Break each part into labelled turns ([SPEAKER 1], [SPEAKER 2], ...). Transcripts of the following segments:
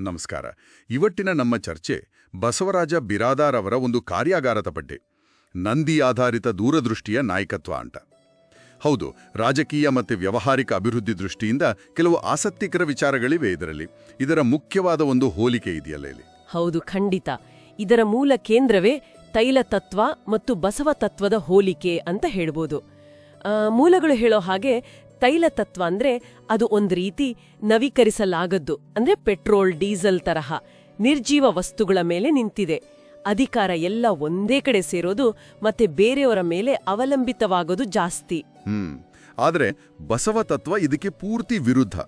[SPEAKER 1] ನಮಸ್ಕಾರ. ಇವತ್ತಿನ ನಮ್ಮ ಚರ್ಚೆ ಬಸವರಾಜ ಬಿರಾದಾರ್ ಅವರ ಒಂದು ಕಾರ್ಯಾಗಾರದ ಬಗ್ಗೆ. ನಂದಿ ಆಧಾರಿತ ದೂರದೃಷ್ಟಿಯ ನಾಯಕತ್ವ ಅಂತ. ಹೌದು, ರಾಜಕೀಯ ಮತ್ತು ವ್ಯವಹಾರಿಕ ಅಭಿವೃದ್ಧಿ ದೃಷ್ಟಿಯಿಂದ ಕೆಲವು ಆಸಕ್ತಿಕರ ವಿಚಾರಗಳಿವೆ ಇದರಲ್ಲಿ. ಇದರ ಮುಖ್ಯವಾದ ಒಂದು ಹೋಲಿಕೆ ಇದೆಯಲ್ಲ ಇಲ್ಲಿ?
[SPEAKER 2] ಹೌದು, ಖಂಡಿತ. ಇದರ ಮೂಲ ಕೇಂದ್ರವೇ ತೈಲ ತತ್ವ ಮತ್ತು ಬಸವ ತತ್ವದ ಹೋಲಿಕೆ ಅಂತ ಹೇಳ್ಬೋದು. ಮೂಲಗಳು ಹೇಳೋ ಹಾಗೆ ತೈಲ ತತ್ವ ಅಂದ್ರೆ ಅದು ಒಂದು ರೀತಿ ನವೀಕರಿಸಲಾಗದ್ದು, ಅಂದ್ರೆ ಪೆಟ್ರೋಲ್, ಡೀಸೆಲ್ ತರಹ ನಿರ್ಜೀವ ವಸ್ತುಗಳ ಮೇಲೆ ನಿಂತಿದೆ. ಅಧಿಕಾರ ಎಲ್ಲ ಒಂದೇ ಕಡೆ ಸೇರೋದು ಮತ್ತೆ ಬೇರೆಯವರ ಮೇಲೆ ಅವಲಂಬಿತವಾಗೋದು ಜಾಸ್ತಿ.
[SPEAKER 1] ಹ್ಮ್. ಆದರೆ ಬಸವ ತತ್ವ ಇದಕ್ಕೆ ಪೂರ್ತಿ ವಿರುದ್ಧ.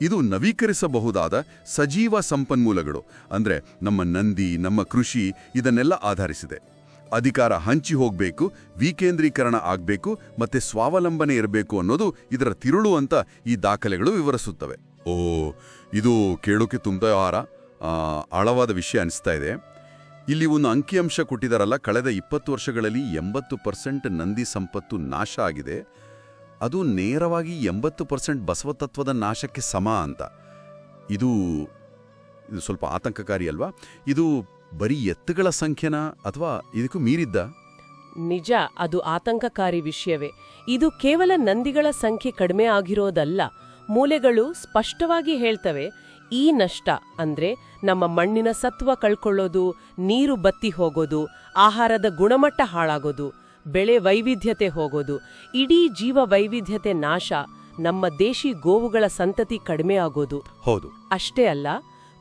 [SPEAKER 1] ಇದು ನವೀಕರಿಸಬಹುದಾದ ಸಜೀವ ಸಂಪನ್ಮೂಲಗಳು, ಅಂದ್ರೆ ನಮ್ಮ ನಂದಿ, ನಮ್ಮ ಕೃಷಿ ಇದನ್ನೆಲ್ಲ ಆಧರಿಸಿದೆ. ಅಧಿಕಾರ ಹಂಚಿ ಹೋಗಬೇಕು, ವಿಕೇಂದ್ರೀಕರಣ ಆಗಬೇಕು, ಮತ್ತೆ ಸ್ವಾವಲಂಬನೆ ಇರಬೇಕು ಅನ್ನೋದು ಇದರ ತಿರುಳು ಅಂತ ಈ ದಾಖಲೆಗಳು ವಿವರಿಸುತ್ತವೆ. ಓ, ಇದು ಕೇಳೋಕೆ ತುಂಬ ಆಹಾರ ಆಳವಾದ ವಿಷಯ ಅನಿಸ್ತಾ ಇದೆ. ಇಲ್ಲಿ ಒಂದು ಅಂಕಿಅಂಶ ಕೊಟ್ಟಿದಾರಲ್ಲ, ಕಳೆದ ಇಪ್ಪತ್ತು ವರ್ಷಗಳಲ್ಲಿ ಎಂಬತ್ತು ಪರ್ಸೆಂಟ್ ನಂದಿ ಸಂಪತ್ತು ನಾಶ ಆಗಿದೆ. ಅದು ನೇರವಾಗಿ ಎಂಬತ್ತು ಪರ್ಸೆಂಟ್ ಬಸವತತ್ವದ ನಾಶಕ್ಕೆ ಸಮ ಅಂತ. ಇದು ಇದು ಸ್ವಲ್ಪ ಆತಂಕಕಾರಿ ಅಲ್ವಾ? ಇದು ಬರೀ ಎತ್ತುಗಳ ಸಂಖ್ಯೆನಾ ಅಥವಾ ಇದಕ್ಕೂ ಮೀರಿದ್ದ?
[SPEAKER 2] ನಿಜ ಅದು ಆತಂಕಕಾರಿ ವಿಷಯವೇ. ಇದು ಕೇವಲ ನಂದಿಗಳ ಸಂಖ್ಯೆ ಕಡಿಮೆ ಆಗಿರೋದಲ್ಲ. ಮೂಲೆಗಳು ಸ್ಪಷ್ಟವಾಗಿ ಹೇಳ್ತವೆ ಈ ನಷ್ಟ ಅಂದ್ರೆ ನಮ್ಮ ಮಣ್ಣಿನ ಸತ್ವ ಕಳ್ಕೊಳ್ಳೋದು ನೀರು ಬತ್ತಿ ಹೋಗೋದು ಆಹಾರದ ಗುಣಮಟ್ಟ ಹಾಳಾಗೋದು ಬೆಳೆ ವೈವಿಧ್ಯತೆ ಹೋಗೋದು ಇಡೀ ಜೀವ ವೈವಿಧ್ಯತೆ ನಾಶ ನಮ್ಮ ದೇಶಿ ಗೋವುಗಳ ಸಂತತಿ ಕಡಿಮೆ ಆಗೋದು.
[SPEAKER 1] ಹೌದು.
[SPEAKER 2] ಅಷ್ಟೇ ಅಲ್ಲ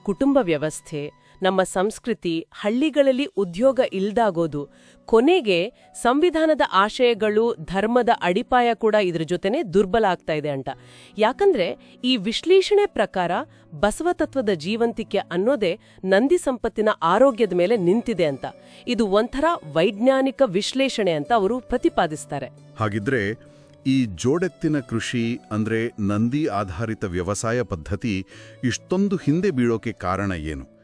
[SPEAKER 2] ಕುಟುಂಬ ವ್ಯವಸ್ಥೆ ನಮ್ಮ ಸಂಸ್ಕೃತಿ ಹಳ್ಳಿಗಳಲ್ಲಿ ಉದ್ಯೋಗ ಇಲ್ದಾಗೋದು. ಕೊನೆಗೆ ಸಂವಿಧಾನದ ಆಶಯಗಳು, ಧರ್ಮದ ಅಡಿಪಾಯ ಕೂಡ ಇದ್ರ ಜೊತೆನೆ ದುರ್ಬಲ ಆಗ್ತಾ ಇದೆ ಅಂತ. ಯಾಕಂದ್ರೆ ಈ ವಿಶ್ಲೇಷಣೆ ಪ್ರಕಾರ ಬಸವತತ್ವದ ಜೀವಂತಿಕೆ ಅನ್ನೋದೇ ನಂದಿ ಸಂಪತ್ತಿನ ಆರೋಗ್ಯದ ಮೇಲೆ ನಿಂತಿದೆ ಅಂತ. ಇದು ಒಂಥರ ವೈಜ್ಞಾನಿಕ ವಿಶ್ಲೇಷಣೆ ಅಂತ ಅವರು ಪ್ರತಿಪಾದಿಸ್ತಾರೆ.
[SPEAKER 1] ಹಾಗಿದ್ರೆ ಈ ಜೋಡೆತ್ತಿನ ಕೃಷಿ ಅಂದ್ರೆ ನಂದಿ ಆಧಾರಿತ ವ್ಯವಸಾಯ ಪದ್ಧತಿ ಇಷ್ಟೊಂದು ಹಿಂದೆ ಬೀಳೋಕೆ ಕಾರಣ ಏನು?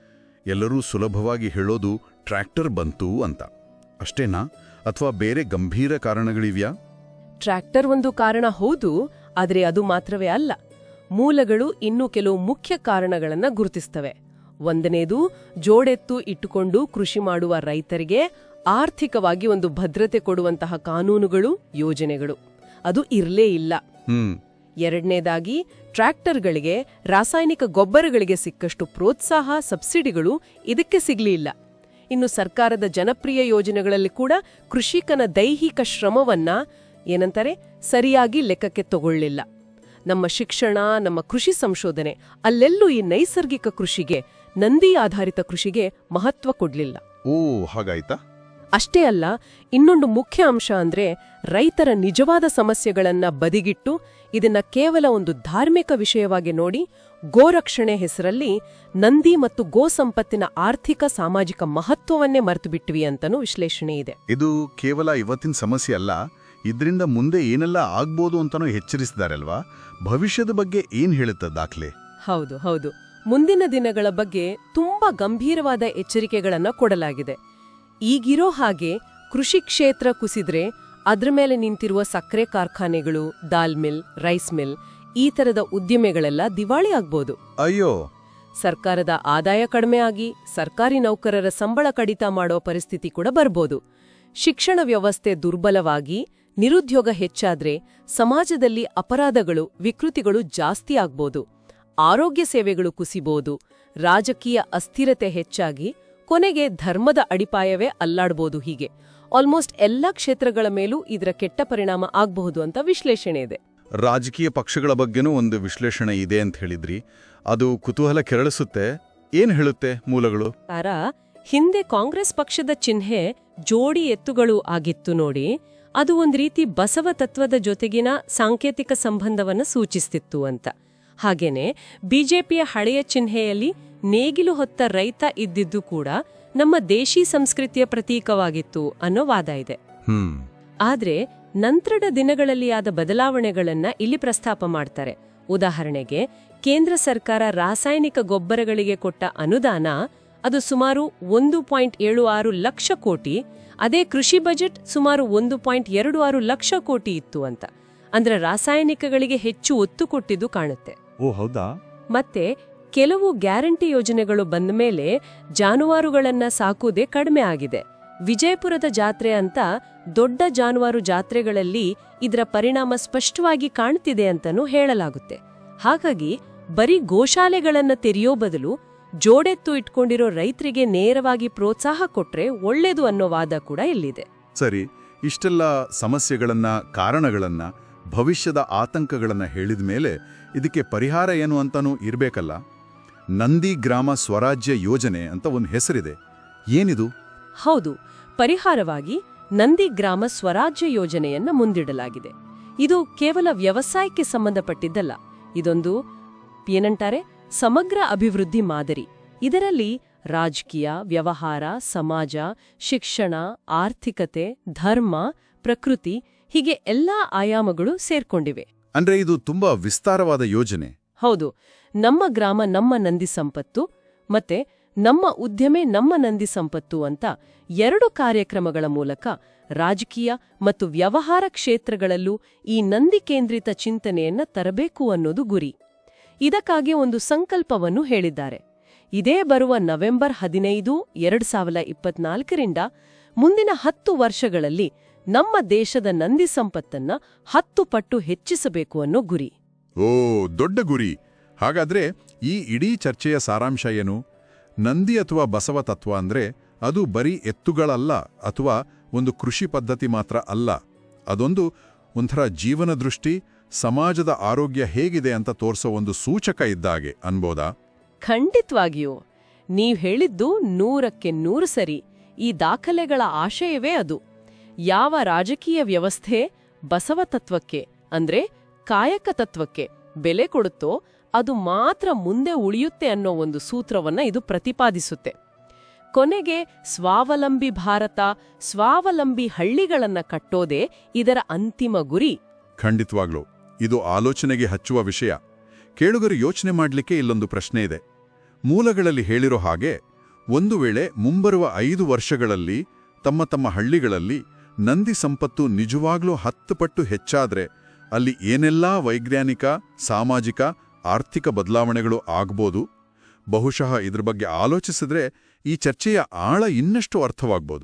[SPEAKER 1] ಎಲ್ಲರೂ ಸುಲಭವಾಗಿ ಹೇಳೋದು ಟ್ರ್ಯಾಕ್ಟರ್ ಬಂತು ಅಂತ. ಅಷ್ಟೇನಾ? ಅಥವಾ ಬೇರೆ ಗಂಭೀರ ಕಾರಣಗಳಿವ್ಯಾ?
[SPEAKER 2] ಟ್ರ್ಯಾಕ್ಟರ್ ಒಂದು ಕಾರಣ ಹೌದು ಆದರೆ ಅದು ಮಾತ್ರವೇ ಅಲ್ಲ. ಮೂಲಗಳು ಇನ್ನೂ ಕೆಲವು ಮುಖ್ಯ ಕಾರಣಗಳನ್ನು ಗುರುತಿಸ್ತವೆ. ಒಂದನೇದು ಜೋಡೆತ್ತು ಇಟ್ಟುಕೊಂಡು ಕೃಷಿ ಮಾಡುವ ರೈತರಿಗೆ ಆರ್ಥಿಕವಾಗಿ ಒಂದು ಭದ್ರತೆ ಕೊಡುವಂತಹ ಕಾನೂನುಗಳು ಯೋಜನೆಗಳು. ಅದು ಇರಲೇ ಇಲ್ಲ. ಎರಡನೇದಾಗಿ, ಟ್ರ್ಯಾಕ್ಟರ್ಗಳಿಗೆ, ರಾಸಾಯನಿಕ ಗೊಬ್ಬರಗಳಿಗೆ ಸಿಕ್ಕಷ್ಟು ಪ್ರೋತ್ಸಾಹ, ಸಬ್ಸಿಡಿಗಳು ಇದಕ್ಕೆ ಸಿಗಲಿಲ್ಲ. ಇನ್ನು ಸರ್ಕಾರದ ಜನಪ್ರಿಯ ಯೋಜನೆಗಳಲ್ಲಿ ಕೂಡ ಕೃಷಿಕನ ದೈಹಿಕ ಶ್ರಮವನ್ನ ಏನಂತಾರೆ, ಸರಿಯಾಗಿ ಲೆಕ್ಕಕ್ಕೆ ತಗೊಳ್ಳಿಲ್ಲ. ನಮ್ಮ ಶಿಕ್ಷಣ, ನಮ್ಮ ಕೃಷಿ ಸಂಶೋಧನೆ ಅಲ್ಲೆಲ್ಲೂ ಈ ನೈಸರ್ಗಿಕ ಕೃಷಿಗೆ, ನಂದಿ ಆಧಾರಿತ ಕೃಷಿಗೆ ಮಹತ್ವ ಕೊಡ್ಲಿಲ್ಲ.
[SPEAKER 1] ಓ, ಹಾಗಾಯ್ತಾ?
[SPEAKER 2] ಅಷ್ಟೇ ಅಲ್ಲ ಇನ್ನೊಂದು ಮುಖ್ಯ ಅಂಶ ಅಂದ್ರೆ ರೈತರ ನಿಜವಾದ ಸಮಸ್ಯೆಗಳನ್ನ ಬದಿಗಿಟ್ಟು ಇದನ್ನ ಕೇವಲ ಒಂದು ಧಾರ್ಮಿಕ ವಿಷಯವಾಗಿ ನೋಡಿ ಗೋರಕ್ಷಣೆ ಹೆಸರಲ್ಲಿ ನಂದಿ ಮತ್ತು ಗೋ ಸಂಪತ್ತಿನ ಆರ್ಥಿಕ ಸಾಮಾಜಿಕ ಮಹತ್ವವನ್ನೇ ಮರೆತು ಬಿಟ್ವಿ ಅಂತನೂ ವಿಶ್ಲೇಷಣೆ ಇದೆ.
[SPEAKER 1] ಇದು ಕೇವಲ ಇವತ್ತಿನ ಸಮಸ್ಯೆ ಅಲ್ಲ ಇದರಿಂದ ಮುಂದೆ ಏನೆಲ್ಲ ಆಗ್ಬೋದು ಅಂತಾನೂ ಎಚ್ಚರಿಸಿದಾರಲ್ವಾ? ಭವಿಷ್ಯದ ಬಗ್ಗೆ ಏನ್ ಹೇಳುತ್ತ ದಾಖಲೆ?
[SPEAKER 2] ಹೌದು ಹೌದು. ಮುಂದಿನ ದಿನಗಳ ಬಗ್ಗೆ ತುಂಬಾ ಗಂಭೀರವಾದ ಎಚ್ಚರಿಕೆಗಳನ್ನ ಕೊಡಲಾಗಿದೆ. ಈಗಿರೋ ಹಾಗೆ ಕೃಷಿ ಕ್ಷೇತ್ರ ಕುಸಿದ್ರೆ ಅದ್ರ ಮೇಲೆ ನಿಂತಿರುವ ಸಕ್ಕರೆ ಕಾರ್ಖಾನೆಗಳು ದಾಲ್ ಮಿಲ್ ರೈಸ್ ಮಿಲ್ ಈ ತರದ ಉದ್ಯಮಗಳೆಲ್ಲ ದಿವಾಳಿ ಆಗ್ಬೋದು.
[SPEAKER 1] ಅಯ್ಯೋ!
[SPEAKER 2] ಸರ್ಕಾರದ ಆದಾಯ ಕಡಿಮೆ ಆಗಿ ಸರ್ಕಾರಿ ನೌಕರರ ಸಂಬಳ ಕಡಿತ ಮಾಡೋ ಪರಿಸ್ಥಿತಿ ಕೂಡ ಬರ್ಬೋದು. ಶಿಕ್ಷಣ ವ್ಯವಸ್ಥೆ ದುರ್ಬಲವಾಗಿ ನಿರುದ್ಯೋಗ ಹೆಚ್ಚಾದ್ರೆ ಸಮಾಜದಲ್ಲಿ ಅಪರಾಧಗಳು ವಿಕೃತಿಗಳು ಜಾಸ್ತಿ ಆಗ್ಬೋದು. ಆರೋಗ್ಯ ಸೇವೆಗಳು ಕುಸಿಬೋದು ರಾಜಕೀಯ ಅಸ್ಥಿರತೆ ಹೆಚ್ಚಾಗಿ ಕೊನೆಗೆ ಧರ್ಮದ ಅಡಿಪಾಯವೇ ಅಲ್ಲಾಡ್ಬೋದು ಹೀಗೆ. ಆಲ್ಮೋಸ್ಟ್ ಎಲ್ಲಾ ಕ್ಷೇತ್ರಗಳ ಮೇಲೂ ಇದರ ಕೆಟ್ಟ ಪರಿಣಾಮ ಆಗಬಹುದು ಅಂತ ವಿಶ್ಲೇಷಣೆ ಇದೆ.
[SPEAKER 1] ರಾಜಕೀಯ ಪಕ್ಷಗಳ ಬಗ್ಗೆನೂ ಒಂದು ವಿಶ್ಲೇಷಣೆ ಇದೆ ಅಂತ ಹೇಳಿದ್ರಿ. ಅದು ಕುತೂಹಲ ಕೆರಳಿಸುತ್ತೆ. ಏನ್ ಹೇಳುತ್ತೆ ಮೂಲಗಳು?
[SPEAKER 2] ಪ್ರಕಾರ ಹಿಂದೆ ಕಾಂಗ್ರೆಸ್ ಪಕ್ಷದ ಚಿಹ್ನೆ ಜೋಡಿ ಎತ್ತುಗಳು ಆಗಿತ್ತು ನೋಡಿ ಅದು ಒಂದ್ ರೀತಿ ಬಸವ ತತ್ವದ ಜೊತೆಗಿನ ಸಾಂಕೇತಿಕ ಸಂಬಂಧವನ್ನು ಸೂಚಿಸ್ತಿತ್ತು ಅಂತ. ಹಾಗೇನೆ ಬಿಜೆಪಿಯ ಹಳೆಯ ಚಿಹ್ನೆಯಲ್ಲಿ ನೇಗಿಲು ಹೊತ್ತ ರೈತ ಇದ್ದಿದ್ದು ಕೂಡ ನಮ್ಮ ದೇಶಿ ಸಂಸ್ಕೃತಿಯ ಪ್ರತೀಕವಾಗಿತ್ತು ಅನ್ನೋ ವಾದ ಇದೆ.
[SPEAKER 1] ಹ್ಮ್.
[SPEAKER 2] ಆದ್ರೆ ನಂತರದ ದಿನಗಳಲ್ಲಿ ಆದ ಬದಲಾವಣೆಗಳನ್ನ ಇಲ್ಲಿ ಪ್ರಸ್ತಾಪ ಮಾಡ್ತಾರೆ. ಉದಾಹರಣೆಗೆ ಕೇಂದ್ರ ಸರ್ಕಾರ ರಾಸಾಯನಿಕ ಗೊಬ್ಬರಗಳಿಗೆ ಕೊಟ್ಟ ಅನುದಾನ ಅದು ಸುಮಾರು ಒಂದು ಪಾಯಿಂಟ್ ಏಳು ಆರು ಲಕ್ಷ ಕೋಟಿ ಅದೇ ಕೃಷಿ ಬಜೆಟ್ ಸುಮಾರು ಒಂದು ಪಾಯಿಂಟ್ ಎರಡು ಆರು ಲಕ್ಷ ಕೋಟಿ ಇತ್ತು ಅಂತ. ಅಂದ್ರೆ ರಾಸಾಯನಿಕಗಳಿಗೆ ಹೆಚ್ಚು ಒತ್ತು ಕೊಟ್ಟಿದ್ದು ಕಾಣುತ್ತೆ.
[SPEAKER 1] ಓ ಹೌದಾ?
[SPEAKER 2] ಮತ್ತೆ ಕೆಲವು ಗ್ಯಾರಂಟಿ ಯೋಜನೆಗಳು ಬಂದ ಮೇಲೆ ಜಾನುವಾರುಗಳನ್ನ ಸಾಕುವುದೇ ಕಡಿಮೆ ಆಗಿದೆ. ವಿಜಯಪುರದ ಜಾತ್ರೆ ಅಂತ ದೊಡ್ಡ ಜಾನುವಾರು ಜಾತ್ರೆಗಳಲ್ಲಿ ಇದರ ಪರಿಣಾಮ ಸ್ಪಷ್ಟವಾಗಿ ಕಾಣ್ತಿದೆ ಅಂತನೂ ಹೇಳಲಾಗುತ್ತೆ. ಹಾಗಾಗಿ ಬರೀ ಗೋಶಾಲೆಗಳನ್ನ ತೆರೆಯೋ ಬದಲು ಜೋಡೆತ್ತು ಇಟ್ಕೊಂಡಿರೋ ರೈತರಿಗೆ ನೇರವಾಗಿ ಪ್ರೋತ್ಸಾಹ ಕೊಟ್ರೆ ಒಳ್ಳೇದು ಅನ್ನೋ ವಾದ ಕೂಡ ಇಲ್ಲಿದೆ.
[SPEAKER 1] ಸರಿ, ಇಷ್ಟೆಲ್ಲ ಸಮಸ್ಯೆಗಳನ್ನ, ಕಾರಣಗಳನ್ನ, ಭವಿಷ್ಯದ ಆತಂಕಗಳನ್ನ ಹೇಳಿದ ಮೇಲೆ ಇದಕ್ಕೆ ಪರಿಹಾರ ಏನು ಅಂತಾನೂ ಇರಬೇಕಲ್ಲ? ನಂದಿ ಗ್ರಾಮ ಸ್ವರಾಜ್ಯ ಯೋಜನೆ ಅಂತ ಒಂದು ಹೆಸರಿದೆ. ಏನಿದು?
[SPEAKER 2] ಹೌದು ಪರಿಹಾರವಾಗಿ ನಂದಿ ಗ್ರಾಮ ಸ್ವರಾಜ್ಯ ಯೋಜನೆಯನ್ನ ಮುಂದಿಡಲಾಗಿದೆ. ಇದು ಕೇವಲ ವ್ಯವಸಾಯಕ್ಕೆ ಸಂಬಂಧಪಟ್ಟಿದ್ದಲ್ಲ ಇದೊಂದು ಏನಂತಾರೆ ಸಮಗ್ರ ಅಭಿವೃದ್ಧಿ ಮಾದರಿ. ಇದರಲ್ಲಿ ರಾಜಕೀಯ ವ್ಯವಹಾರ ಸಮಾಜ ಶಿಕ್ಷಣ ಆರ್ಥಿಕತೆ ಧರ್ಮ ಪ್ರಕೃತಿ ಹೀಗೆ ಎಲ್ಲಾ ಆಯಾಮಗಳು ಸೇರ್ಕೊಂಡಿವೆ.
[SPEAKER 1] ಅಂದ್ರೆ ಇದು ತುಂಬಾ ವಿಸ್ತಾರವಾದ ಯೋಜನೆ.
[SPEAKER 2] ಹೌದು, ನಮ್ಮ ಗ್ರಾಮ ನಮ್ಮ ನಂದಿ ಸಂಪತ್ತು ಮತ್ತೆ ನಮ್ಮ ಉದ್ಯಮೆ ನಮ್ಮ ನಂದಿ ಸಂಪತ್ತು ಅಂತ ಎರಡು ಕಾರ್ಯಕ್ರಮಗಳ ಮೂಲಕ ರಾಜಕೀಯ ಮತ್ತು ವ್ಯವಹಾರ ಕ್ಷೇತ್ರಗಳಲ್ಲೂ ಈ ನಂದಿ ಕೇಂದ್ರಿತ ಚಿಂತನೆಯನ್ನ ತರಬೇಕು ಅನ್ನೋದು ಗುರಿ. ಇದಕ್ಕಾಗಿ ಒಂದು ಸಂಕಲ್ಪವನ್ನು ಹೇಳಿದ್ದಾರೆ. ಇದೇ ಬರುವ ನವೆಂಬರ್ ಹದಿನೈದು, ಎರಡು ಸಾವಿರದ ಇಪ್ಪತ್ನಾಲ್ಕರಿಂದ ಮುಂದಿನ ಹತ್ತು ವರ್ಷಗಳಲ್ಲಿ ನಮ್ಮ ದೇಶದ ನಂದಿ ಸಂಪತ್ತನ್ನ ಹತ್ತು ಪಟ್ಟು ಹೆಚ್ಚಿಸಬೇಕು ಅನ್ನೋ ಗುರಿ.
[SPEAKER 1] ಓ, ದೊಡ್ಡ ಗುರಿ. ಹಾಗಾದ್ರೆ ಈ ಇಡೀ ಚರ್ಚೆಯ ಸಾರಾಂಶ ಏನು? ನಂದಿ ಅಥವಾ ಬಸವ ತತ್ವ ಅಂದ್ರೆ ಅದು ಬರೀ ಎತ್ತುಗಳಲ್ಲ ಅಥವಾ ಒಂದು ಕೃಷಿ ಪದ್ಧತಿ ಮಾತ್ರ ಅಲ್ಲ. ಅದೊಂದು ಒಂಥರ ಜೀವನ ದೃಷ್ಟಿ, ಸಮಾಜದ ಆರೋಗ್ಯ ಹೇಗಿದೆ ಅಂತ ತೋರಿಸೋ ಒಂದು ಸೂಚಕ ಇದ್ದಾಗೆ ಅನ್ಬೋದಾ?
[SPEAKER 2] ಖಂಡಿತವಾಗಿಯೂ. ನೀವು ಹೇಳಿದ್ದು ನೂರಕ್ಕೆ ನೂರು ಸರಿ. ಈ ದಾಖಲೆಗಳ ಆಶಯವೇ ಅದು. ಯಾವ ರಾಜಕೀಯ ವ್ಯವಸ್ಥೆ ಬಸವ ತತ್ವಕ್ಕೆ ಅಂದ್ರೆ ಕಾಯಕ ತತ್ವಕ್ಕೆ ಬೆಲೆ ಕೊಡುತ್ತೋ ಅದು ಮಾತ್ರ ಮುಂದೆ ಉಳಿಯುತ್ತೆ ಅನ್ನೋ ಒಂದು ಸೂತ್ರವನ್ನ ಇದು ಪ್ರತಿಪಾದಿಸುತ್ತೆ. ಕೊನೆಗೆ ಸ್ವಾವಲಂಬಿ ಭಾರತ, ಸ್ವಾವಲಂಬಿ ಹಳ್ಳಿಗಳನ್ನ ಕಟ್ಟೋದೇ ಇದರ ಅಂತಿಮ ಗುರಿ.
[SPEAKER 1] ಖಂಡಿತವಾಗ್ಲೂ, ಇದು ಆಲೋಚನೆಗೆ ಹಚ್ಚುವ ವಿಷಯ. ಕೇಳುಗರು ಯೋಚನೆ ಮಾಡಲಿಕ್ಕೆ ಇಲ್ಲೊಂದು ಪ್ರಶ್ನೆ ಇದೆ. ಮೂಲಗಳಲ್ಲಿ ಹೇಳಿರೋ ಹಾಗೆ, ಒಂದು ವೇಳೆ ಮುಂಬರುವ ಐದು ವರ್ಷಗಳಲ್ಲಿ ತಮ್ಮ ತಮ್ಮ ಹಳ್ಳಿಗಳಲ್ಲಿ ನಂದಿ ಸಂಪತ್ತು ನಿಜವಾಗ್ಲೂ ಹತ್ತು ಪಟ್ಟು ಹೆಚ್ಚಾದ್ರೆ ಅಲ್ಲಿ ಏನೆಲ್ಲಾ ವೈಜ್ಞಾನಿಕ, ಸಾಮಾಜಿಕ, ಆರ್ಥಿಕ ಬದಲಾವಣೆಗಳು ಆಗ್ಬೋದು? ಬಹುಶಃ ಇದ್ರ ಬಗ್ಗೆ ಆಲೋಚಿಸಿದ್ರೆ ಈ ಚರ್ಚೆಯ ಆಳ ಇನ್ನಷ್ಟು ಅರ್ಥವಾಗ್ಬೋದು.